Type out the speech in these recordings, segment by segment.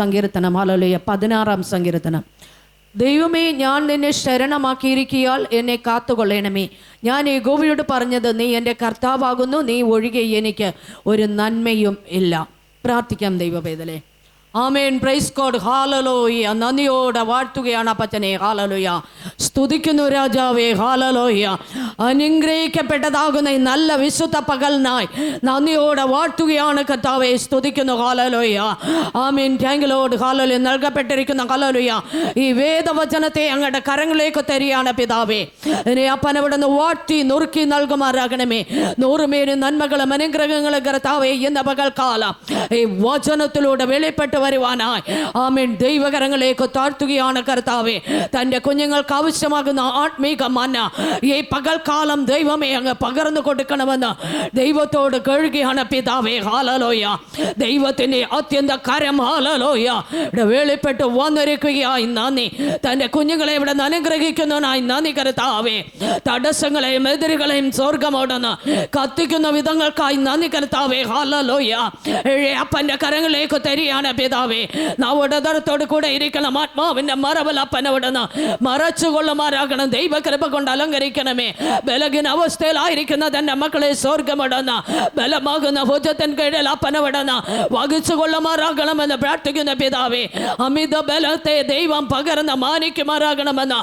സങ്കീർത്തനം. ഹാലലുയ പതിനാറാം സങ്കീർത്തനം. ദൈവമേ ഞാൻ നിന്നെ ശരണമാക്കിയിരിക്കിയാൽ എന്നെ കാത്തുകൊള്ളണമേ. ഞാൻ യഗോവയോട് പറഞ്ഞത് നീ എന്റെ കർത്താവാകുന്നു നീ ഒഴികെ എനിക്ക് ഒരു നന്മയും ഇല്ല. പ്രാർത്ഥിക്കാം ദൈവവേദലേ. ആമേൻ. പ്രൈസ് കോഡ് ഹാലലോയ നന്ദിയോടെ വാഴ്ത്തുകയാണ് അപ്പച്ചനെ. ഹാലലോയ സ്തുതിക്കുന്നു രാജാവേ. ഹാലലോയ അനുഗ്രഹിക്കപ്പെട്ടതാകുന്ന ഈ നല്ല വിശുദ്ധ പകലിനായി നന്ദിയോടെ വാഴ്ത്തുകയാണ് കർത്താവെ. സ്തുതിക്കുന്നു. ഹാലലോയ ആമീൻ. ടാങ്കിലോട് ഹാലലോയ നൽകപ്പെട്ടിരിക്കുന്ന ഹാലലോയ ഈ വേദവചനത്തെ അങ്ങയുടെ കരങ്ങളിലേക്ക് തരികയാണ് പിതാവേ. ഇനി അപ്പനവിടെ നിന്ന് വാഴ്ത്തി നുറുക്കി നൽകുമാറാകണമേ. നൂറുമേന് നന്മകളും അനുഗ്രഹങ്ങളും കർത്താവേ എന്ന കാലം ഈ വചനത്തിലൂടെ വെളിപ്പെട്ട് വരുവാനായി ആമേൻ. ദൈവകരങ്ങളിലേക്ക് താഴ്ത്തുകയാണ് കർത്താവെ. തന്റെ കുഞ്ഞുങ്ങൾക്ക് ആവശ്യമാകുന്ന ആത്മീക മന്ന ഈ പകൽക്കാലം ദൈവമേ അങ്ങ് പകർന്നു കൊടുക്കണമെന്ന് ദൈവത്തോട് കഴുകിയാണ് പിതാവേ. ഹാലലോയ ദൈവത്തിന്റെ അത്യന്ത കരം. ഹാലലോയ ഇവിടെ വേളിപ്പെട്ട് വന്നിരിക്കുകയായി. നന്ദി. തന്റെ കുഞ്ഞുങ്ങളെ ഇവിടെ അനുഗ്രഹിക്കുന്നതിനായി നന്ദി കരുത്താവേ തടസ്സങ്ങളെയും എതിരുകളെയും സ്വർഗമോടെന്ന് കത്തിക്കുന്ന വിധങ്ങൾക്കായി നന്ദി കരുത്താവേ ഹാലലോയ അപ്പന്റെ കരങ്ങളിലേക്ക് തരികയാണ് പിതാവേ നവടതരത്തോട് കൂടെ ഇരിക്കണം. ആത്മാവിന്റെ മറവൽ അപ്പനവിടുന്ന് മറച്ചു കൊള്ളുമാറാകണം ദൈവകൃപ കൊണ്ട് അലങ്കരിക്കണമേ. ബലഹീന അവസ്ഥയിലായിരിക്കുന്ന തന്റെ മക്കളെ സ്വർഗമിടുന്ന ബലമാകുന്ന ഭുജത്തിൻ കീഴിൽ അപ്പനവിടുന്ന് വഹിച്ചു കൊള്ളുമാറാകണമെന്ന് പ്രാർത്ഥിക്കുന്ന പിതാവേ അമിത ബലത്തെ ദൈവം പകർന്ന് മാനിക്കുമാറാകണമെന്ന്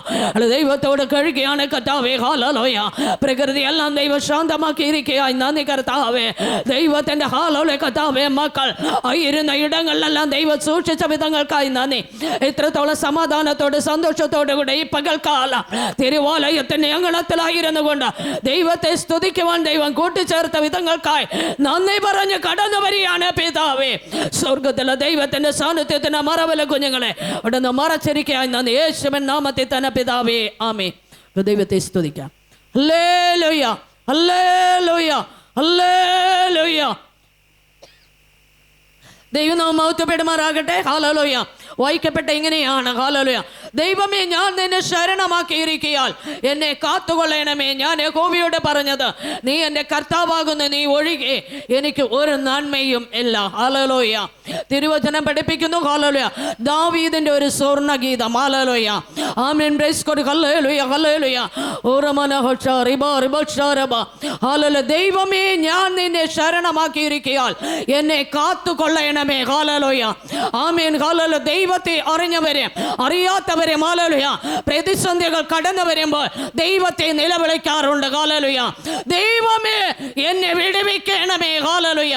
ദൈവത്തോട് കഴുകിയാണ് കർത്താവേ. ഹാലോയ പ്രകൃതി എല്ലാം ദൈവം ശാന്തമാക്കിയിരിക്കുകയായി. നന്ദി കർത്താവേ. ദൈവത്തിന്റെ ഹാലോലെ കർത്താവേ മക്കൾ ഇരുന്ന ഇടങ്ങളിലെല്ലാം ദൈവം സൂക്ഷിച്ച വിധങ്ങൾക്കായി നന്ദി. ഇത്രത്തോളം സമാധാനത്തോടെ സന്തോഷത്തോടു കൂടെ ഈ പകൽക്കാല തിരുവാലയത്തിന്റെ അങ്കണത്തിലായിരുന്നു കൊണ്ട് ദൈവത്തെ സ്തുതിക്കുവാൻ ദൈവം കൂട്ടിച്ചേർത്ത വിധങ്ങൾക്കായി നന്ദി പറഞ്ഞ് കടന്നു വരികയാണ് പിതാവേ. സ്വർഗത്തിലെ ദൈവത്തിന്റെ സാന്നിധ്യത്തിന്റെ മറവല കുഞ്ഞുങ്ങളെ അവിടെ നിന്ന് മറച്ചിരിക്കുകയായി നന്ദി. യേശുവൻ നാമത്തിൽ തന്നെ പിതാവേ. ആമേ ദൈവത്തെ സ്തുതിക്കാം. അല്ലേ ലോയ്യ അല്ലേ ലോയ്യ അല്ലേ ഹല്ലേലൂയ. ഹല്ലേലൂയ ദൈവനാമം മഹത്വപ്പെടുമാറാകട്ടെ ഹാലലോയ വായിക്കപ്പെട്ട ഇങ്ങനെയാണ്. ഹാലലുയ ദൈവമേ ഞാൻ നിന്നെ ശരണമാക്കിയിരിക്കയാൽ എന്നെ കാത്തുകൊള്ളണമേ. ഞാൻ യഹോവയോട് പറഞ്ഞത് നീ എന്റെ കർത്താവാകുന്ന നീ ഒഴികെ എനിക്ക് ഒരു നന്മയും ഇല്ല. ഹാലലോയ തിരുവചനം പഠിപ്പിക്കുന്നു ഹാലലോയ ദാവീദിന്റെ ഒരു സ്വർണഗീതം ഹാലലോയ ആമീൻ. പ്രൈസ് കൊടു ഹല്ലേലൂയ ഹല്ലേലൂയ. ഹാലല ദൈവമേ ഞാൻ നിന്നെ ശരണമാക്കിയിരിക്കയാൽ എന്നെ കാത്തുകൊള്ളണമേ. ഹാലലോയ ആമീൻ. ഹാലല ദൈവത്തെ അറിഞ്ഞവരെ അറിയാത്തവരെ മാലലുയ പ്രതിസന്ധികൾ കടന്നു വരുമ്പോൾ ദൈവത്തെ നിലവിളിക്കാറുണ്ട് കാലലുയ ദൈവമേ എന്നെ വിടുവിക്കണമേ കാലലുയ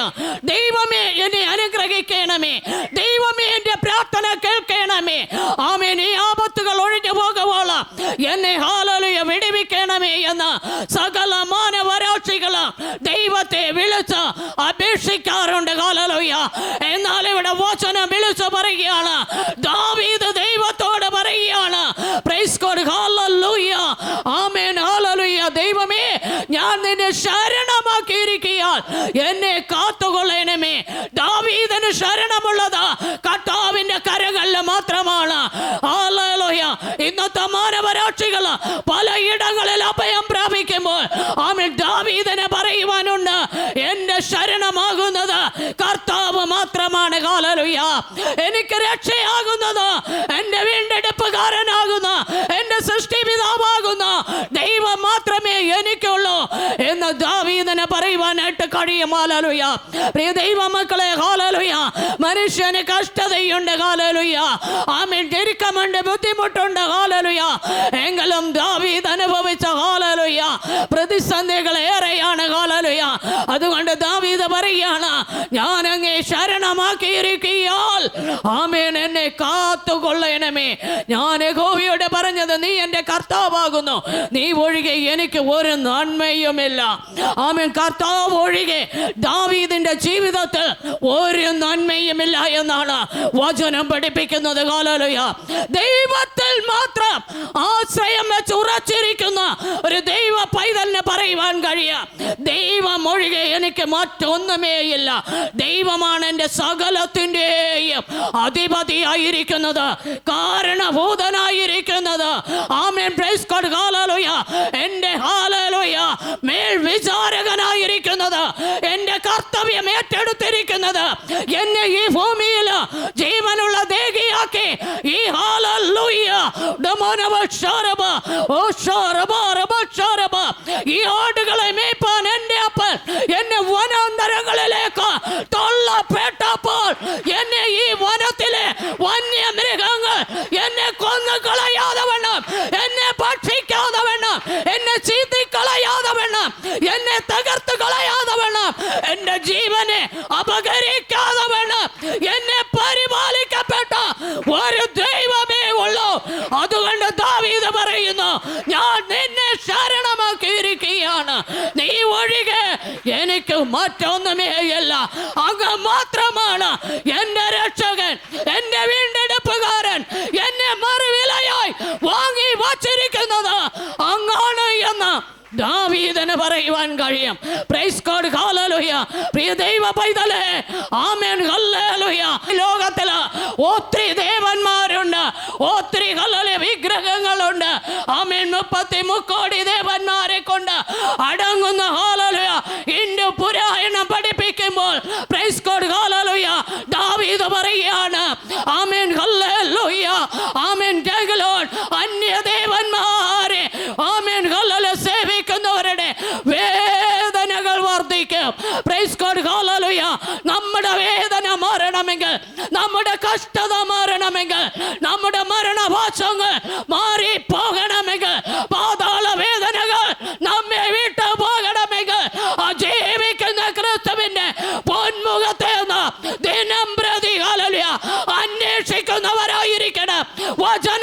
ദൈവമേ എന്നെ അനുഗ്രഹിക്കണമേ. ദൈവമേ എന്റെ പ്രാർത്ഥന കേൾക്കണമേ. ആമേൻ. ഈ ആപത്തുകൾ ഒഴിഞ്ഞു പോകുവോളാം എന്നെ ഹാലലുയ വിടുവിക്കണമേ എന്ന് സകല മാനവരാക്ഷികൾ ദൈവത്തെ വിളിച്ച് അപേക്ഷിക്കാറുണ്ട് കാലലുയ എന്നാൽ ഇവിടെ വചനം വിളിച്ചു പറയുകയാണ് ദാവീദ് ദൈവത്തോട് പറയുകയാണ്. ദൈവമേ ഞാൻ നിന്നെ ശരണമാക്കിയിരിക്കയാൽ എന്നെ കാത്തുകൊള്ളണമേ. ദാവീദിന് ശരണമുള്ളത് കർത്താവിന്റെ കരങ്ങളിൽ മാത്രമാണ്. ഹല്ലേലൂയ ഇന്നത്തെ മാനവരാക്ഷികൾ പലയിടങ്ങളിൽ അഭയം പ്രാപിക്കുമ്പോൾ ആമേൻ ദാവീദിനെ പറയുവാനുണ്ട്. എന്നെ ശരണമാകുന്നത് കർത്താവ് മാത്രമാണ് ഹല്ലേലൂയ എനിക്ക് രക്ഷയാകുന്നത് എന്റെ വീണ്ടെടുപ്പുകാരനാകുന്ന എന്റെ സൃഷ്ടിപിതാവാകുന്ന ദൈവം മാത്രമേ എനിക്കുള്ളൂ എന്ന് ദാവീദനെ പറയുവാനായിട്ട് കഴിയും. ഹാലലുയ പ്രിയ ദൈവ മക്കളെ ഹാലലുയ മനുഷ്യന് കഷ്ടതയുണ്ട് ഹാലലുയ ആമീൻ. ഞെരുക്കമുണ്ട് ബുദ്ധിമുട്ടുണ്ട് ഹാലലുയ എങ്കിലും ദാവീദ് അനുഭവിച്ച ഹാലലുയ പ്രതിസന്ധികൾ ഏറെയാണ് ഹാലലുയ അതുകൊണ്ട് ദാവീദ് പറയുകയാണ് ഞാൻ അങ്ങേ ശരണമാക്കിയിരിക്കിയാൽ ആമേൻ എന്നെ കാത്തുകൊള്ളണമേ. ഞാൻ യഹോവയോട് പറഞ്ഞത് നീ എന്റെ കർത്താവാകുന്നു. നീ ഒഴികെ എനിക്ക് ഒരു നന്മയുമില്ല. ആമേൻ കർത്താവ് ഒഴികെ ദാവീദിന്റെ ജീവിതത്തിൽ ഒരു നന്മയുമില്ല എന്നാണ് വചനം പഠിപ്പിക്കുന്നത്. കാലലുയ ദൈവത്തിൽ മാത്രം ആശ്രയം വെച്ച് ഉറച്ചിരിക്കുന്ന ഒരു ദൈവ പൈതലിന് പറയുവാൻ കഴിയാം. ദൈവം ഒഴികെ എനിക്ക് മറ്റൊന്നുമേ ഇല്ല ദൈവമാണ് എന്റെ സകലത്തിന്റെയും അധിപതിയായിരിക്കുന്നത് കാരണഭൂതനായിരിക്കുന്നത്. ആമേൻ. പ്രൈസ് ഗോഡ് ഹാലലുയ എന്റെ ഹാലലുയ മേൽ വിചാരകനായിരിക്കുന്നത് എന്റെ കർത്തവ്യം ഏറ്റെടുത്തിരിക്കുന്നത് എന്നെ ഈ ഭൂമിയിൽ ജീവനുള്ള ദേഹിയാക്കി. ഈ ഹാലൂയ ഈ ആടുകളെ മേപ്പാൻ എന്റെ അപ്പൻ എന്നെ ഈ വനത്തിലെ വന്യമൃഗങ്ങൾ എന്നെ കൊന്നു കളയാതെ വേണം എന്നെ ഭക്ഷിക്കാതെ വേണം എന്നെ ചീത്തി കളയാതെ വേണം എന്നെ തകർത്ത് കളയാതെ വേണം എന്റെ ജീവനെ അപകരിക്കാതെ വേണം എന്നെ പരിപാലിക്കപ്പെട്ട ഒരു ദൈവമേ ഉള്ളൂ. അതുകൊണ്ട് ദാവീത് പറയുന്നു ഞാൻ നിന്നെ ശരണമാക്കിയിരിക്കുകയാണ്. നീ ഒഴികെ എനിക്ക് മറ്റൊന്നുമേയല്ല. അങ്ങ് മാത്രമാണ് കഴിയും. പ്രൈസ് കോഡ് ഹല്ലേലൂയ പ്രിയ ദൈവ പൈതലേ ആമേൻ ഹല്ലേലൂയ. ലോകത്തിൽ ഒത്തിരി ദേവന്മാരുണ്ട് ഒത്തിരി ഹല്ലേലൂയ വിഗ്രഹങ്ങളുണ്ട്. ആമേൻ മുപ്പത്തി മുക്കോടി ദേവന്മാരെ കൊണ്ട് അടങ്ങുന്ന ഹല്ലേലൂയ. ഹിന്ദു പുരായണം പഠിപ്പിക്കുമ്പോൾ പ്രൈസ് കോഡ് ഹല്ലേലൂയ ദാവീദ് പറയുകയാണ് ആമേൻ ഹല്ലേലൂയ. ആമേൻ നമ്മുടെ കഷ്ടത മാറണമെങ്കിൽ നമ്മുടെ മരണവാസങ്ങൾ മാറി പോകണമെങ്കിൽ പാതാള വേദനകൾ നമ്മെ വിട്ടു പോകണമെങ്കിൽ ജീവിക്കുന്ന ക്രിസ്തുവിന്റെ പൊന്മുഖത്തെ ദിനം പ്രതി അന്വേഷിക്കുന്നവരായിരിക്കണം. വചനം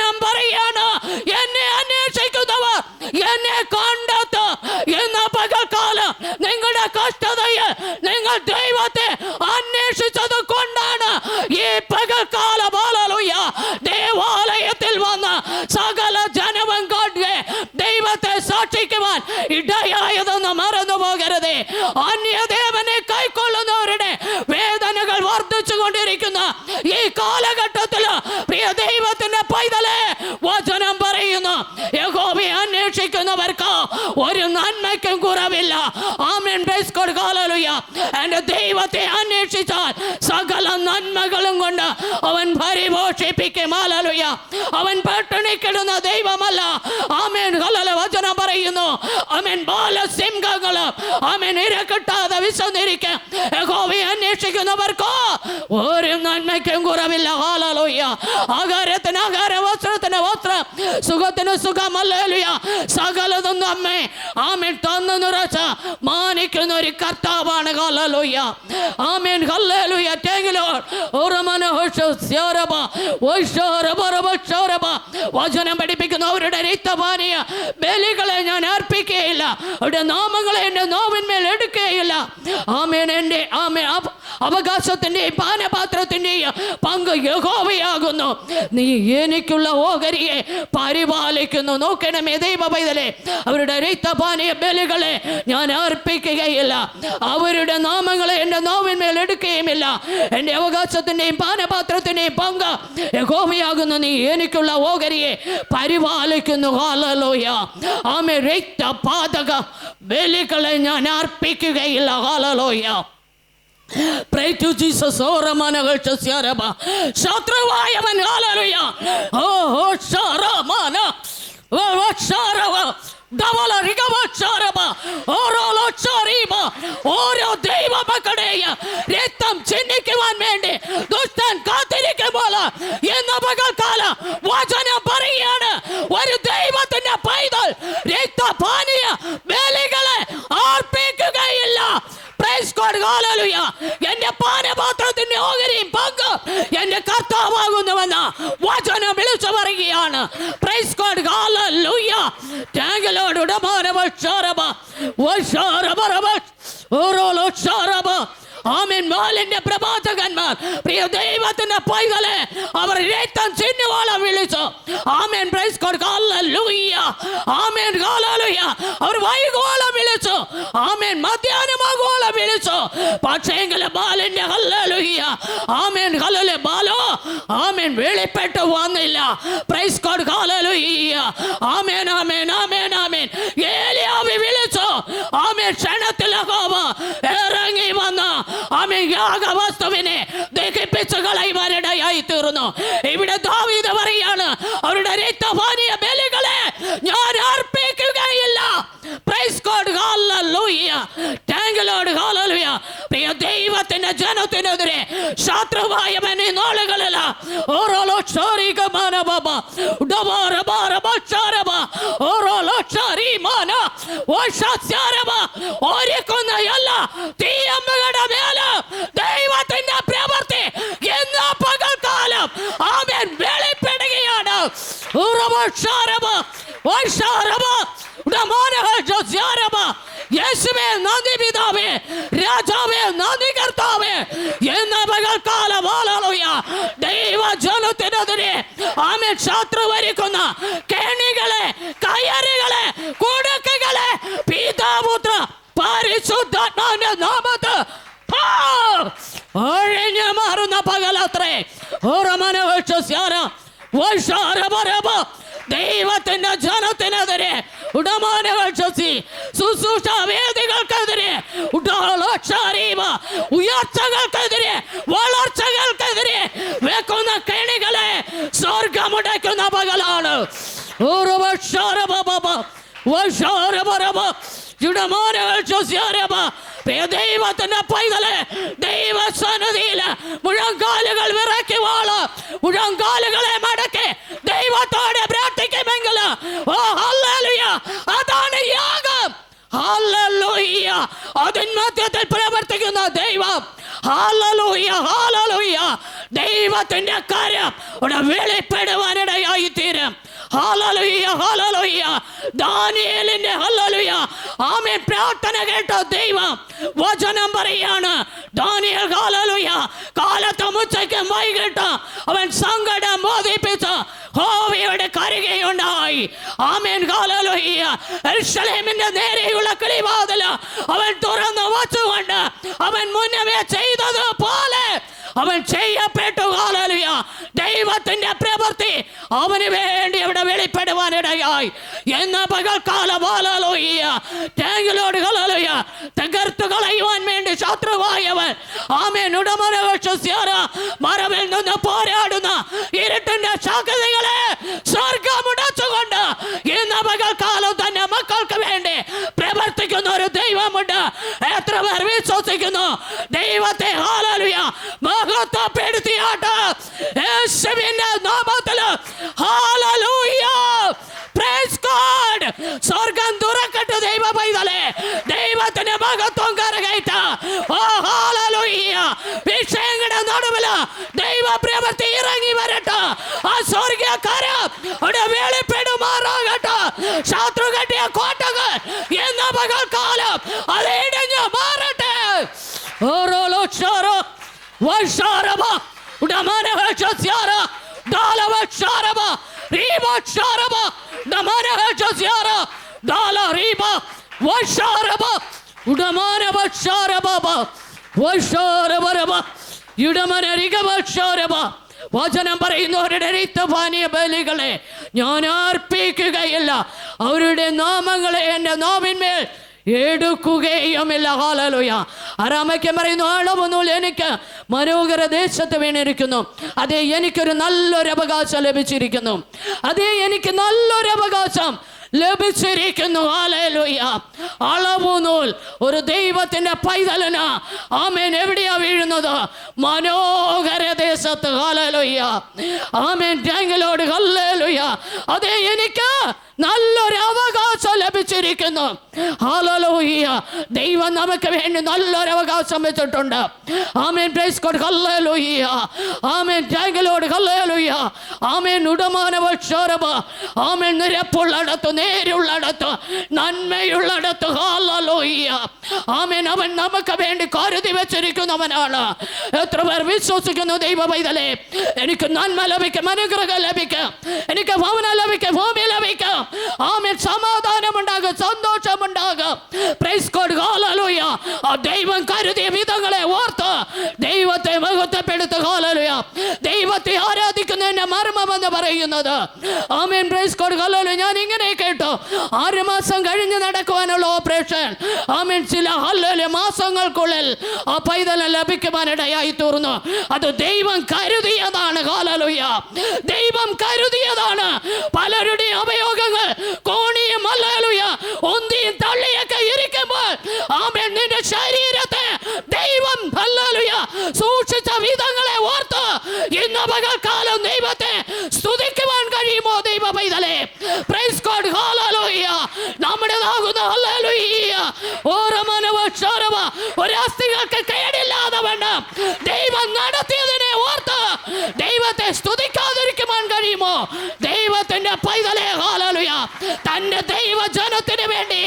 ഒരു നന്മയ്ക്കും കുറവില്ല. ആമേൻ. പ്രൈസ് ഹല്ലേലൂയ എന്റെ ദൈവത്തെ അന്വേഷിച്ചാൽ സകല നന്മകളും കൊണ്ട് അവൻ പരിപോഷിപ്പിക്കും. ഹല്ലേലൂയ അവൻ പട്ടിണിക്കിടുന്ന ദൈവമല്ല. ആമേൻ. ഹല്ലേലൂയ. വചനം പറയുന്നു. ആമേൻ ബാലസിംഹങ്ങൾ ആമേൻ ഇര കിട്ടാതെ വിശന്നിരിക്കും. യഹോവയെ അന്വേഷിക്കുന്നവർക്ക് ഒരു നന്മയ്ക്കും കുറവില്ല. ഹല്ലേലൂയ. ആകാരത്തിന് ആഹാരം വസ്ത്രത്തിന് വസ്ത്രം. സുഖത്തിന് സുഖമല്ലേലൂയ സകലതും നമ്മെ ആമേൻ തന്നു നിറച്ച മാനിക്കുന്ന ഒരു കർത്താവാണ്. ഹല്ലേലൂയ. Amen hallelujah. തെങ്കിലോ ഒരു വൈശോരബറബ വചനം പഠിപ്പിക്കുന്നവരുടെ രക്തപാനീയ അവരുടെ നാമങ്ങളെ എന്റെ നോവിന്മേൽ എടുക്കുകയില്ല. ആമേൻ എന്റെ ആമേ അവകാശത്തിന്റെയും പാനപാത്രത്തിന്റെയും പങ്ക് യഹോവയാകുന്നു. നീ എനിക്കുള്ള ഓഹരിയെ പരിപാലിക്കുന്നു. നോക്കണമേ ദൈവ അവരുടെ രക്തപാനീയ ബലികളെ ഞാൻ അർപ്പിക്കുകയില്ല. അവരുടെ നാമങ്ങളെ എന്റെ നോവിന്മേൽ എടുക്കുകയുമില്ല. എന്റെ അവകാശത്തിന്റെയും പാനപാത്രത്തിന്റെയും പങ്ക് യഹോവയാകുന്നു. നീ എനിക്കുള്ള ഓഹരിയെ പരിപാലിക്കുന്നു. ഹാലലോയ ആമെ രക്തപാതക ബലികളെ ഞാൻ അർപ്പിക്കുകയില്ല. Hallelujah Pray to Jesus. Oh, Ramana hallelujah. ഓ ഓ ശരമന. ഓ ഓ ശരവ. ധവല റിഗവ ശരവ. ഓരോ ശരീബ. ഓരോ ദൈവമക്കളുടെയും രക്തം ചിഹ്നിക്കുവാൻ വേണ്ടി ദുഷ്ടൻ കാത്തിരിക്കുമ്പോൾ എന്ന പകൽക്കാല വചനം പറയാണ് ഒരു ദൈവത്തിന്റെ പൈതൽ രക്തപാനീയ അർപ്പിക്കുകയില്ല Praise God, hallelujah. എന്റെ പാനപാത്രത്തിന്റെ ഓഹരിയും പങ്ക് എന്റെ കർത്താവാകുന്നുവെന്ന് വചനം വിളിച്ചു പറയുകയാണ് praise God hallelujah. Thank you, Lord. ഉടമാനവ ക്ഷാരമ. വശാരമരമ. ഓരോലോ ക്ഷാരമ. ആമേൻ. മാലിന്റെ പ്രവാചകന്മാർ പ്രിയ ദൈവത്തിന്റെ പൈതലെ അവർ രക്തം ചിഹ്നുവോളം വിളിച്ചു. ആമേൻ. പ്രൈസ് ആമേൻ. അവർ വൈകോളം വിളിച്ചു. ആമേൻ. മധ്യാഹ്നമാകോളം വിളിച്ചു. പക്ഷേങ്കിൽ ബാലിന്റെ ഹല്ലേലൂയ. ആമേൻ. ഹല്ലേലൂയ. ബാലോ ആമേൻ. വെളിപ്പെട്ട് വന്നില്ല. പ്രൈസ് കോഡ് ഹല്ലേലൂയ. ആമേൻ ആമേൻ ആമേൻ ആമേൻ വിളിച്ചു ആമേൻ ക്ഷണത്തിൽ യഹോവ ഇറങ്ങി വന്ന് ആമേൻ തീർന്നു ഇവിടെ പറയാണ് അവരുടെ ബലികളെ ഞാൻ അർപ്പിക്കുകയില്ല പ്രൈസ് ഗോഡ് ഹല്ലേലൂയ താങ്ക് ലോർഡ് ഹല്ലേലൂയ പ്രിയ ദൈവത്തിന്റെ ജനത്തിനെതിരെ ശത്രുവായവൻ ഈ നാളുകളിൽ ഓരോ ലോക്ഷാരിക മാനബബ ഉടവാര ബാരബ ചാരബ ഓരോ ലോക്ഷാരി മാന ഓഷാസ്യാരബ ഒരുക്കുന്ന എല്ലാ തീയമ്മകളുടെ മേൽ ദൈവത്തിന്റെ പ്രവൃത്തി എന്ന പകൽക്കാലം ആമേൻ വെളിപ്പെടുകയാണ് ഉറവ ഷാരബ ഓഷാരബ ഉടമാനഹ ജോസ്യാരബ യേശുവേ നന്ദി പിതാവേ രാജാവേ നന്ദി കർത്താവേ എന്ന പകൽക്കാലം ആളുയ ദൈവ ജനത്തിനെതിരെ ആമേ ശത്രു വരിക്കുന്ന കെണികളെ കയറുകളെ കുടുക്കുകളെ പിതാപുത്ര പരിശുദ്ധാത്മാവിന്റെ നാമത്ത്! ഒഴിഞ്ഞു മാറുന്ന പകലത്രേ ഓരമനവക്ഷസ്യാര വിശ്വസ്യാന ദൈവത്തിന്റെ ജനത്തിനെതിരെ ഉടമാനവക്ഷസി ശുശ്രൂഷ വേദികൾക്കെതിരെ ഉടാളോക്ഷാരീവ ഉയർച്ചകൾക്കെതിരെ ദൈവത്തിന്റെ പൈതൽ ദൈവസന്നിധിയിൽ മുഴങ്കാലുകൾ വിറക്കി വാൾ. മുഴങ്കാലുകളെ മടക്കി ദൈവത്തോടെ പ്രാർത്ഥിക്കുമെങ്കിൽ ഓ ഹല്ലേലൂയ അതാണ് യാഗം ഹല്ലേലൂയ അതിൻ മധ്യത്തിൽ പ്രവർത്തിക്കുന്ന ദൈവം. ദൈവത്തിന്റെ കാര്യം ഇവിടെ വെളിപ്പെടുവാനിടയായി തീരും ദാനിയേലിന്റെ ആമേൻ. പ്രാർത്ഥന കേട്ട ദൈവം വചനം പറയാണ്. ദാനിയേൽ കാലത്തും ഉച്ചയ്ക്കും വൈകിട്ട് അവൻ സങ്കടം ബോധിപ്പിച്ച് ഹോവയുടെ കരുകയുണ്ടായി. Amen hallelujah. എരുശലേമിന്റെ നേരെയുള്ള കിളിവാതിൽ അവൻ തുറന്നു വച്ചുകൊണ്ട് അവൻ മുന്നമേ ചെയ്തത് പോലെ അവൻ ചെയ്യപ്പെട്ടു. ഹല്ലേലൂയ. ദൈവത്തിന്റെ പ്രവൃത്തി അവന് വേണ്ടി അവിടെ വെളിപ്പെടുവാനിടയായി എന്ന പകൽക്കാലം ഹല്ലേലൂയ. ടാങ്കിലോട് ഹല്ലേലൂയ. തകർത്തു കളയുവാൻ വേണ്ടി ശത്രുവായവൻ. ആമേൻ ഉടമനവക്ഷസ്യാര മറവിൽ നിന്ന് പോരാടുന്ന ഇരുട്ടിന്റെ ശക്തികളെ വിശ്വസിക്കുന്നു ദൈവത്തെ മഹത്വപ്പെടുത്തിയാട്ട്. സ്വർഗം തുറക്കട്ടെ ദൈവ പൈതലേ. ദൈവത്തിന് മഹത്വം കരകയറ്റ. ഓ ഹാലലൂയ വിഷയങ്ങളുടെ നടുവിൽ ദൈവ പ്രവൃത്തി ഇറങ്ങി വരട്ടെ. ആ സ്വർഗീയ കരം അവിടെ വേളിപ്പെടുമാറാകട്ടെ. ശത്രു ഇടമനരികവക്ഷാരമ വചനം പറയുന്നവരുടെ രക്തപാനീയ ബലികളെ ഞാൻ അർപ്പിക്കുകയില്ല. അവരുടെ നാമങ്ങളെ എന്റെ നാവിന്മേൽ എടുക്കുകയുമില്ല. ഹാലലുയ അറാമയ്ക്ക് പറയുന്നു അളവൊന്നുമില്ല എനിക്ക് മനോഹര ദേശത്ത് വീണിരിക്കുന്നു. അതേ എനിക്കൊരു നല്ലൊരു അവകാശം ലഭിച്ചിരിക്കുന്നു. അതേ എനിക്ക് നല്ലൊരു അവകാശം ലഭിച്ചിരിക്കുന്നു. അളവുനൂൽ. ഒരു ദൈവത്തിന്റെ പൈതലന. ആമേൻ. എവിടെയാ വീഴുന്നത്? മനോഹര ദേശത്ത്. ആമേൻ. ടാങ്കിലോട് ഹല്ലേലൂയ. അതേ എനിക്ക് നല്ലൊരു അവകാശം ലഭിച്ചിരിക്കുന്നു. ഹല്ലേലൂയ. ദൈവം നമുക്ക് വേണ്ടി നല്ലൊരു അവകാശം വെച്ചിട്ടുണ്ട്. ആമേൻ. പ്രൈസ് കോഡ് ആമേൻ. ടാങ്കിലോട് ഹല്ലേലൂയ. ആമേൻ. ഉടമാനവക്ഷോരമ ആമേൻ. നിരപ്പുള്ളിടത്ത് നേരുള്ളിടത്ത് നന്മയുള്ളിടത്ത്. ആമേൻ. അവൻ നമുക്ക് വേണ്ടി കരുതി വെച്ചിരിക്കുന്നവനാണ്. എത്ര പേർ വിശ്വസിക്കുന്നു ദൈവ പൈതലേ? എനിക്ക് നന്മ ലഭിക്കും അനുഗ്രഹം ലഭിക്കും. എനിക്ക് ഭവനം ലഭിക്കും ഭൂമി ലഭിക്കും. ആമേൻ. സമാധാനം ഉണ്ടാകും സന്തോഷം ഉണ്ടാകും പ്രൈസ് കോഡ് ആ ദൈവം കരുതിയ വിധങ്ങളെ ഓർത്ത് ദൈവത്തെ മഹത്വപ്പെടുത്ത. ഹല്ലേലൂയ ദൈവത്തെ മർമ്മം എന്ന് പറയുന്നത്. ആമേൻ. പ്രൈസ് കൊടുക്കല്ലോ ഞാൻ ഇങ്ങനെ കേട്ടു. ആറ് മാസം കഴിഞ്ഞ് നടക്കുവാനുള്ള ഓപ്പറേഷൻ ആമേൻ. ചില മാസങ്ങൾക്കുള്ളിൽ ആ പൈതലം ലഭിക്കുവാനിടയായി തീർന്നു. അത് ദൈവം കരുതിയതാണ്. ഹാലലുയ ദൈവം കരുതിയതാണ്. പലരുടെയും അപയോഗങ്ങൾ കോണിയും അല്ലലുയ ഒന്തിയും തള്ളിയൊക്കെ ഇരിക്കുമ്പോൾ ആമേൻ നിന്റെ ശരീരത്തെ ദൈവം ഹല്ലേലൂയ സൂക്ഷിച്ച വിധങ്ങളെ ഓർത്ത് ഇന്ന് പകൽക്കാലം ദൈവത്തെ സ്തുതിക്കുവാൻ കഴിയുമോ ദൈവ പൈതലേ? ദൈവത്തെ ദൈവത്തിന്റെ തന്റെ വേണ്ടി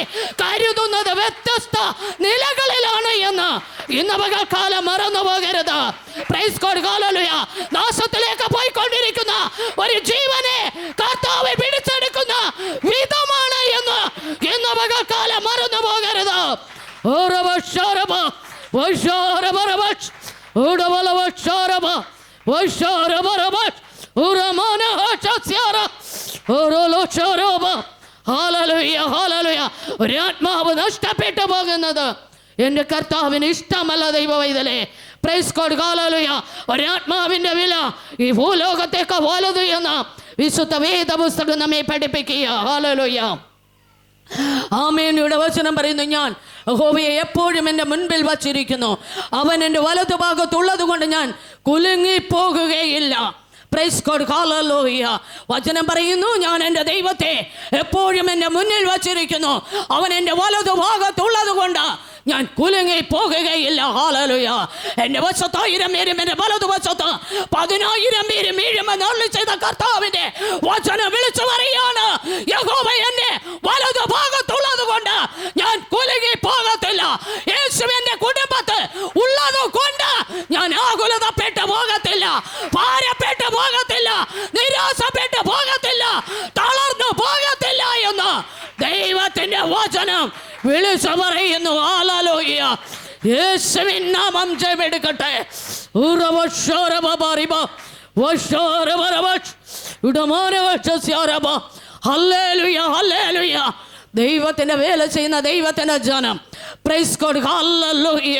നാശത്തിലേക്ക് പോയിക്കൊണ്ടിരിക്കുന്ന ഒരു ജീവനെ പിടിച്ചെടുക്കുന്ന വിധമാണ് എന്ന് ഇന്ന് പകൽക്കാലം മറന്നു പോകരുത് ഓരോ ഷോറബ വൈഷോരബറബഷ് ഉടവലവക്ഷോരബ വൈഷോരബറബഷ് ഉറമോനഹോഷസ്യാര ഓരോലോക്ഷോരോബ ഹാലലുയ ഹാലലുയ ഒരു ആത്മാവ് നഷ്ടപ്പെട്ടു പോകുന്നത് എന്റെ കർത്താവിന് ഇഷ്ടമല്ല ദൈവ വൈതലേ പ്രൈസ് കോഡ് കാലലുയ ആത്മാവിന്റെ വില ഈ ഭൂലോകത്തേക്ക് വലുത് എന്ന് വിശുദ്ധ വേദ പുസ്തകം നമ്മെ പഠിപ്പിക്കുക. ഹാലലുയ ആമേനയുടെ വചനം പറയുന്നു ഞാൻ യഹോവയെ എപ്പോഴും എന്റെ മുൻപിൽ വച്ചിരിക്കുന്നു. അവൻ എന്റെ വലതുഭാഗത്തുള്ളത് കൊണ്ട് ഞാൻ കുലുങ്ങിപ്പോകുകയില്ല. പ്രൈസ് കോഡ് ഹാലലോയ വചനം പറയുന്നു ഞാൻ എന്റെ ദൈവത്തെ എപ്പോഴും എന്റെ മുന്നിൽ വച്ചിരിക്കുന്നു. അവൻ എന്റെ വലതുഭാഗത്തുള്ളത് കൊണ്ട് ഞാൻ കുലുങ്ങി പോകുകയില്ല ഹാലലുയ എന്റെ വശത്തായിരം പേരും എന്റെ വലതുവശത്ത് പതിനായിരം പേരും വീഴുമെന്ന് ചെയ്ത കർത്താവിന്റെ വചനം വിളിച്ചു പറയാണ് യഹോവ വിളിച്ചു പറയുന്നു ആലാലോകിയ യേശുവിൻ നാമം ജയമെടുക്കട്ടെ ദൈവത്തിന്റെ വേല ചെയ്യുന്ന ദൈവത്തിന്റെ ജനം. പ്രൈസ് ഹല്ലേലൂയ.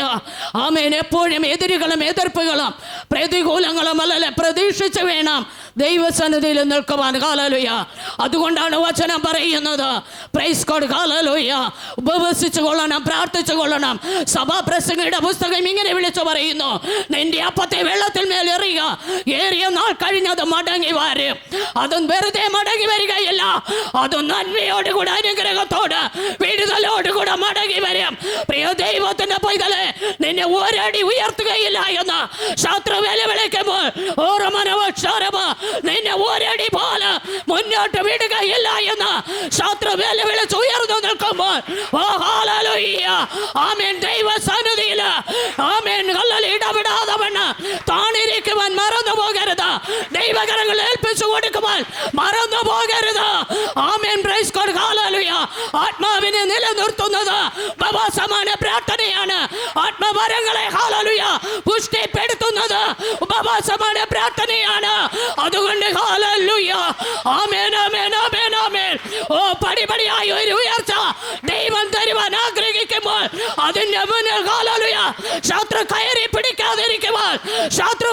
ആമേൻ. എപ്പോഴും എതിരുകളും എതിർപ്പുകളും പ്രതികൂലങ്ങളും അല്ലല്ലേ പ്രതീക്ഷിച്ച് വേണം. ദൈവസന്നിധിയിൽ നിൽക്കുവാൻ. കാലലുയ അതുകൊണ്ടാണ് വചനം പറയുന്നത്. പ്രൈസ് കോഡ് കാലലുയ ഉപവസിച്ചു കൊള്ളണം പ്രാർത്ഥിച്ചു കൊള്ളണം സഭാപ്രസംഗയുടെ പുസ്തകം ഇങ്ങനെ വിളിച്ചു പറയുന്നു. നിന്റെ അപ്പത്തെ വെള്ളത്തിൽ മേൽ എറിയുക. ഏറിയ നാൾ കഴിഞ്ഞത് മടങ്ങി വരും. അതും വെറുതെ മടങ്ങി വരികയില്ല. അതും നന്മയോടുകൂടെ അനുഗ്രഹത്തോട് വിടുതലോടുകൂടെ മടങ്ങി വരും. പ്രിയ ദൈവത്തിന്റെ പൈതലെ നിന്നെ ഒരടി ഉയർത്തുകയില്ല എന്ന് ശത്രു വിളിക്കുമ്പോൾ ഓരോ മനവക്ഷരമ നിന്നെ ഒരടി പോലെ മുന്നോട്ട് വിടുകയില്ല എന്ന് ശത്രു വെല്ലുവിളിച്ച് ഉയർന്നു നിൽക്കുമ്പോൾ. ആമേൻ. ദൈവ സന്നിധിയിൽ ആമേൻ. കല്ലൽ ഇടപെടാതെ വണ്ണ് താണിരിക്കുവാൻ മറന്നു പോകരുത് ദൈവകരങ്ങൾ ഏൽപ്പിച്ചു കൊടുക്കുവാൻ മറന്നു പോകരുത്. ആമേൻ. പ്രൈസ് കൊടുക്കാലൂയ ആത്മാവിനെ നിലനിർത്തുന്നത് ഉപവാസമാണ് പ്രാർത്ഥനയാണ്. ആത്മവരങ്ങളെ ഹാലലുയ പുഷ്ടിപ്പെടുത്തുന്നത് ഉപവാസമാണ് പ്രാർത്ഥനയാണ്. അതുകൊണ്ട് ഹാലലുയ ആമേൻ ആമേൻ ആമേൻ ആമേൻ. ഓ പടിപടിയായി ഒരു ഉയർച്ച ദൈവം തരുവാൻ ആഗ്രഹിക്കുമ്പോൾ അതിന്റെ മുന്നിൽ ഹാലലുയ ശത്രു കയറി പിടിക്കാതിരിക്കുവാൻ ശത്രു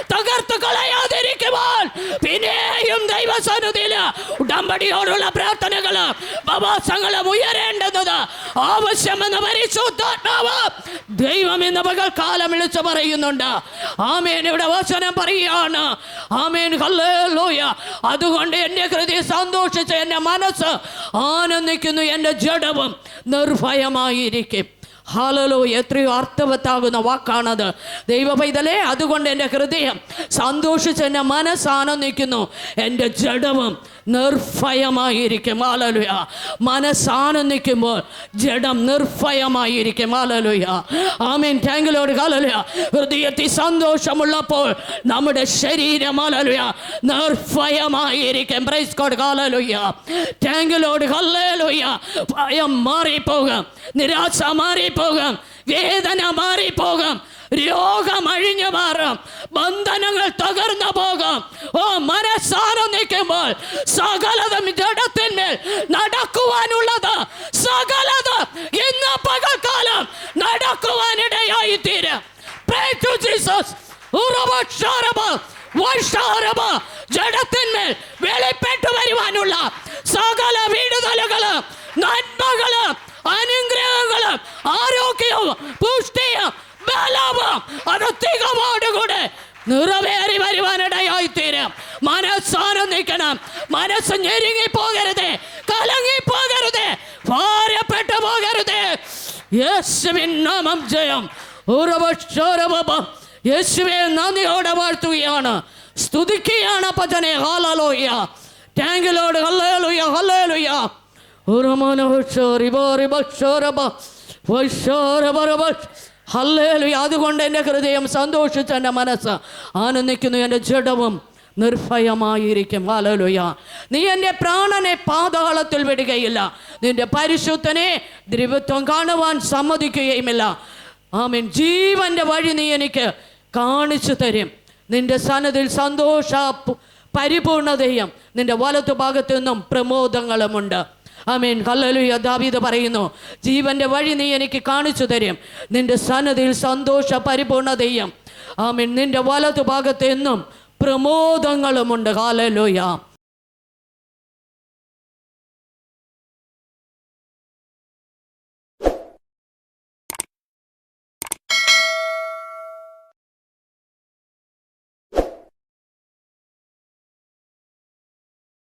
തകർത്ത് കളയാതിരിക്കുവാൻ. പിന്നെയും ദൈവസന്നിധിയിൽ ഉടമ്പടിയോടുള്ള പ്രാർത്ഥനകളും ഉപവാസങ്ങളും ഉയരേണ്ടത് ആവശ്യമെന്ന് പരിശുദ്ധാത്മാവ് ദൈവം ഇന്ന് പകൽക്കാലം വിളിച്ചു പറയുന്നുണ്ട്. ആമേൻ. ഇവിടെ വചനം പറയുകയാണ്. ആമേൻ. ഹല്ലേലൂയ. അതുകൊണ്ട് എന്റെ ഹൃദയം സന്തോഷിച്ച് എന്റെ മനസ്സ് ആനന്ദിക്കുന്നു. എന്റെ ജഡവും നിർഭയമായിരിക്കും. ഹാലലോ എത്രയോ അർത്ഥവത്താകുന്ന വാക്കാണത്. ദൈവ പൈതലേ അതുകൊണ്ട് എന്റെ ഹൃദയം സന്തോഷിച്ച് എന്റെ മനസ്സാനന്ദിക്കുന്നു എന്റെ ജഡവും നിർഭയമായിരിക്കും. ആലലുയ മനസ്സാനന്ദിക്കുമ്പോൾ ജഡം നിർഭയമായിരിക്കും. ആലലുയ ആമീൻ. ടാങ്കിലോട് കാലലുയ ഹൃദയത്തിൽ സന്തോഷമുള്ളപ്പോൾ നമ്മുടെ ശരീരം ആലലുയ നിർഭയമായിരിക്കും. പ്രൈസ് കോഡ് കാലലുയ ടാങ്കിലോട് കല്ലലുയ ഭയം മാറിപ്പോകും. നിരാശ മാറിപ്പോകും. വേദന മാറിപ്പോകാം. രോഗം അഴിഞ്ഞു മാറാം. ബന്ധനങ്ങൾ തകർന്നു പോകാം. ഓ മനസ്സാനന്ദിക്കുമ്പോൾ സകലതും ജഡത്തിന്മേൽ നടക്കുവാനുള്ളത് സകലത് ഇന്ന് പകൽക്കാലം നടക്കുവാനിടയായി തീരും വൈഷാരവ, ജഡത്തിന്മേൽ വെളിപ്പെട്ടു വരുവാനുള്ള സകല വീടുതലുകൾ നന്മകൾ അനുഗ്രഹങ്ങൾ ആരോഗ്യവും പുഷ്ടിയും ബലവും അത് തികവോടുകൂടെ നിറവേറി വരുവാനിടയായി തീരും മനസ്സാനന്ദിക്കണം മനസ്സ് ഞെരുങ്ങി പോകരുത് കലങ്ങി പോകരുത് ഭാരപ്പെട്ടു പോകരുത്. യേശുവിൻ നാമം ജയം. ഉറവ യേശുവെ നന്ദിയോടെ വാഴ്ത്തുകയാണ്. സ്തുതിക്കുകയാണ് പജനെ ഹാലലോയ ടാങ്കിലോട് ഹല്ലേലുയ ഹല്ലേലുയ ഹല്ലേലുയ. അതുകൊണ്ട് എന്റെ ഹൃദയം സന്തോഷിച്ച എന്റെ മനസ്സ് ആനന്ദിക്കുന്നു. എന്റെ ജഡവും നിർഭയമായിരിക്കും. ഹാലലുയ നീ എന്റെ പ്രാണനെ പാതാളത്തിൽ വിടുകയില്ല. നിന്റെ പരിശുദ്ധനെ ദ്രിവത്വം കാണുവാൻ സമ്മതിക്കുകയുമില്ല. ആമീൻ. ജീവന്റെ വഴി നീ എനിക്ക് കാണിച്ചു തരും. നിന്റെ സന്നതിൽ സന്തോഷ പരിപൂർണതയും നിന്റെ വലത്തു ഭാഗത്തു നിന്നും പ്രമോദങ്ങളുമുണ്ട്. ആമീൻ. ഹല്ലേലൂയ. ദാവീദ് പറയുന്നു ജീവന്റെ വഴി നീ എനിക്ക് കാണിച്ചു തരും. നിന്റെ സന്നദ്ധയിൽ സന്തോഷ പരിപൂർണതയും ആമേൻ. നിന്റെ വലതു ഭാഗത്ത് എന്നും പ്രമോദങ്ങളുമുണ്ട്. ഹാലലൂയ